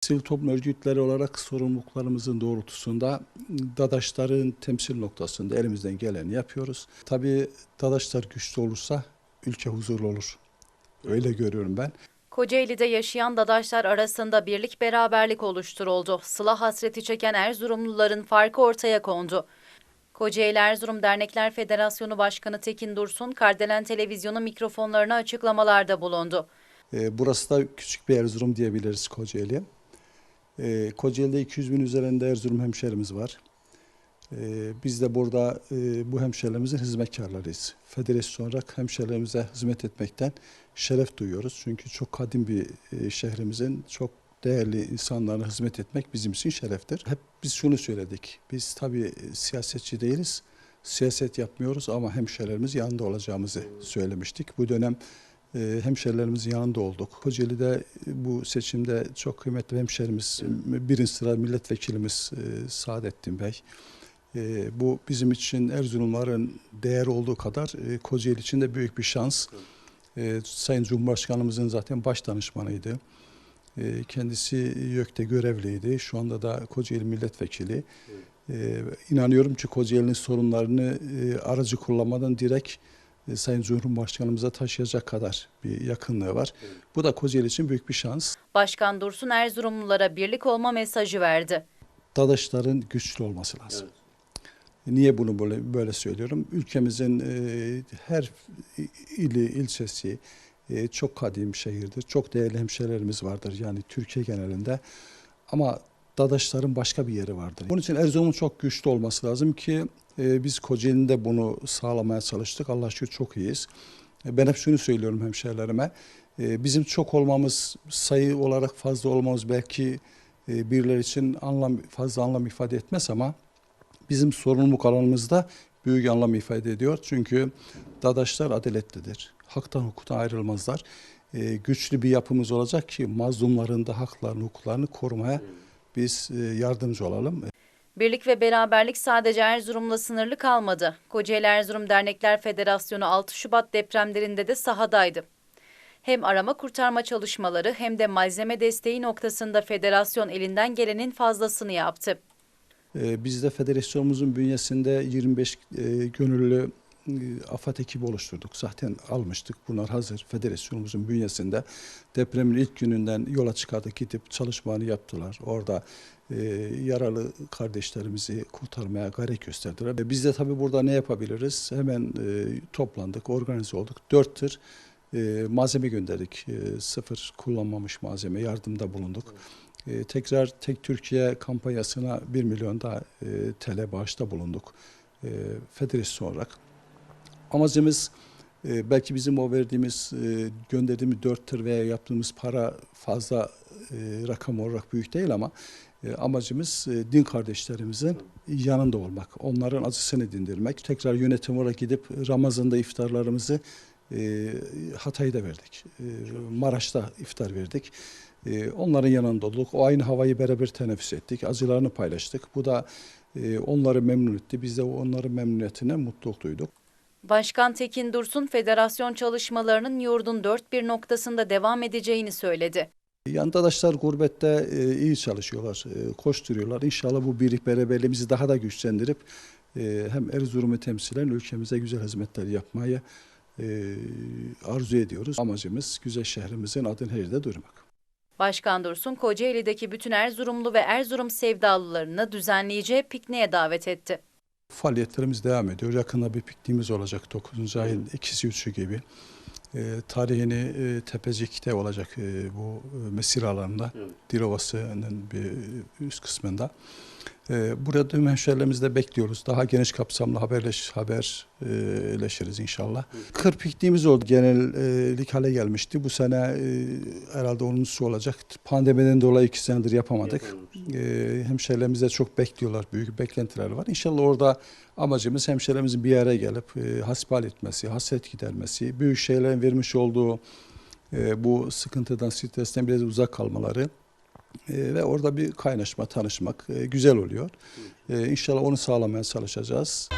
Sivil toplum örgütleri olarak sorumluluklarımızın doğrultusunda Dadaşların temsil noktasında elimizden geleni yapıyoruz. Tabii Dadaşlar güçlü olursa ülke huzurlu olur. Öyle görüyorum ben. Kocaeli'de yaşayan dadaşlar arasında birlik beraberlik oluşturuldu. Sıla hasreti çeken Erzurumluların farkı ortaya kondu. Kocaeli Erzurum Dernekler Federasyonu Başkanı Tekin Dursun, Kardelen Televizyonu mikrofonlarına açıklamalarda bulundu. Ee, Burası da küçük bir Erzurum diyebiliriz Kocaeli. Ee, Kocaeli'de 200 bin üzerinde Erzurum hemşerimiz var. Ee, Biz de burada e, bu hemşerilerimizin hizmetkarlarıyız. Federasyon olarak hemşerilerimize hizmet etmekten şeref duyuyoruz. Çünkü çok kadim bir e, şehrimizin çok değerli insanlarına hizmet etmek bizim için şereftir. Hep biz şunu söyledik. Biz tabii e, siyasetçi değiliz. Siyaset yapmıyoruz ama hemşerilerimiz yanında olacağımızı söylemiştik. Bu dönem hemşerilerimizin yanında olduk. Kocaeli'de e, bu seçimde çok kıymetli hemşerimiz, birinci sıra milletvekilimiz e, Saadettin Bey. E, bu bizim için Erzurumların değer olduğu kadar e, Kocaeli için de büyük bir şans. E, Sayın Cumhurbaşkanımızın zaten baş danışmanıydı. Kendisi YÖK'te görevliydi. Şu anda da Kocaeli milletvekili. İnanıyorum ki Kocaeli'nin sorunlarını aracı kullanmadan direkt e, Sayın Cumhurbaşkanımıza taşıyacak kadar bir yakınlığı var. Bu da Kocaeli için büyük bir şans. Başkan Dursun Erzurumlulara birlik olma mesajı verdi. Dadaşların güçlü olması lazım. Niye bunu böyle böyle söylüyorum? Ülkemizin e, her ili, ilçesi e, çok kadim şehirdir. Çok değerli hemşehrilerimiz vardır yani Türkiye genelinde. Ama Dadaşların başka bir yeri vardır. Bunun için Erzurum'un çok güçlü olması lazım ki e, biz Kocaeli'nde bunu sağlamaya çalıştık. Allah şükür çok iyiyiz. E, Ben hep şunu söylüyorum hemşehrilerime. E, bizim çok olmamız, sayı olarak fazla olmamız belki e, birileri için anlam fazla anlam ifade etmez ama bizim sorumluluk alanımızda büyük anlam ifade ediyor. Çünkü dadaşlar adaletlidir. Haktan hukuktan ayrılmazlar. E, güçlü bir yapımız olacak ki mazlumların da haklarını, hukuklarını korumaya biz e, yardımcı olalım. Birlik ve beraberlik sadece Erzurum'la sınırlı kalmadı. Kocaeli Erzurum Dernekler Federasyonu 6 Şubat depremlerinde de sahadaydı. Hem arama kurtarma çalışmaları hem de malzeme desteği noktasında federasyon elinden gelenin fazlasını yaptı. E, biz de federasyonumuzun bünyesinde 25 e, gönüllü AFAD ekibi oluşturduk. Zaten almıştık. Bunlar hazır federasyonumuzun bünyesinde. Depremin ilk gününden yola çıkardık gidip çalışmalarını yaptılar. Orada e, yaralı kardeşlerimizi kurtarmaya gayret gösterdiler. E, Biz de tabii burada ne yapabiliriz? Hemen e, toplandık, organize olduk. Dört tır e, malzeme gönderdik. E, sıfır kullanmamış malzeme yardımda bulunduk. E, tekrar Tek Türkiye kampanyasına 1 milyon daha e, TL bağışta bulunduk. E, federasyon olarak. Amacımız e, belki bizim o verdiğimiz, e, gönderdiğimiz dört tır veya yaptığımız para fazla e, rakam olarak büyük değil ama e, amacımız e, din kardeşlerimizin yanında olmak. Onların acısını dindirmek. Tekrar yönetim olarak gidip Ramazan'da iftarlarımızı e, Hatay'da verdik. E, Maraş'ta iftar verdik. E, onların yanında olduk. O aynı havayı beraber teneffüs ettik. Acılarını paylaştık. Bu da e, onları memnun etti. Biz de onların memnuniyetine mutluluk duyduk. Başkan Tekin Dursun federasyon çalışmalarının yurdun dört bir noktasında devam edeceğini söyledi. Yandadaşlar gurbette e, iyi çalışıyorlar, e, koşturuyorlar. İnşallah bu birlik beraberliğimizi daha da güçlendirip e, hem Erzurum'u temsilen ülkemize güzel hizmetler yapmayı e, arzu ediyoruz. Amacımız güzel şehrimizin adını her yerde duyurmak. Başkan Dursun, Kocaeli'deki bütün Erzurumlu ve Erzurum sevdalılarını düzenleyeceği pikniğe davet etti. Faaliyetlerimiz devam ediyor. Yakında bir pikniğimiz olacak 9. ayın ikisi üçü gibi. E, tarihini e, Tepecik'te olacak e, bu e, mesire alanında. Dilovası'nın bir üst kısmında. E, burada tüm hemşehrilerimizi de bekliyoruz. Daha geniş kapsamlı haberleş, haberleşiriz inşallah. Kır pikniğimiz oldu. Genellik hale gelmişti. Bu sene e, herhalde onuncusu olacak. Pandemiden dolayı iki senedir yapamadık. E, hemşehrilerimiz de çok bekliyorlar. Büyük beklentiler var. İnşallah orada amacımız hemşehrilerimizin bir araya gelip e, hasbihal etmesi, hasret gidermesi, büyük şeylerin vermiş olduğu e, bu sıkıntıdan, stresten biraz uzak kalmaları e, ve orada bir kaynaşma, tanışmak e, güzel oluyor. E, inşallah onu sağlamaya çalışacağız.